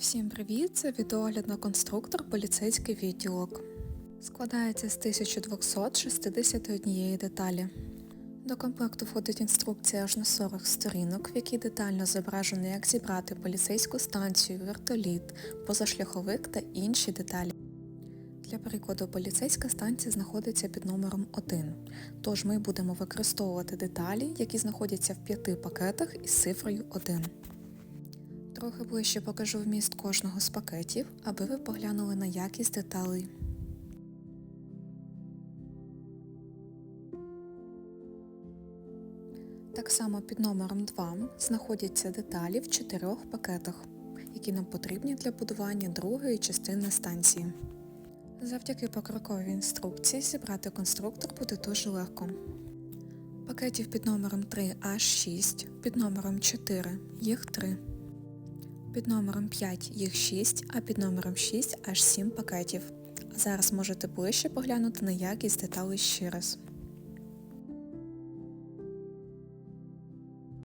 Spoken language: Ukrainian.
Всім привіт! Це відеогляд на конструктор поліцейський відділок. Складається з 1261 деталі. До комплекту входить інструкція аж на 40 сторінок, в якій детально зображено, як зібрати поліцейську станцію, вертоліт, позашляховик та інші деталі. Для прикладу, поліцейська станція знаходиться під номером 1, тож ми будемо використовувати деталі, які знаходяться в п'яти пакетах із цифрою 1. Трохи ближче покажу вміст кожного з пакетів, аби ви поглянули на якість деталей. Так само під номером 2 знаходяться деталі в чотирьох пакетах, які нам потрібні для будування другої частини станції. Завдяки покроковій інструкції зібрати конструктор буде дуже легко. Пакетів під номером 3 аж 6, під номером 4 їх 3. Під номером 5 їх 6, а під номером 6 аж 7 пакетів. Зараз можете ближче поглянути на якість деталей ще раз.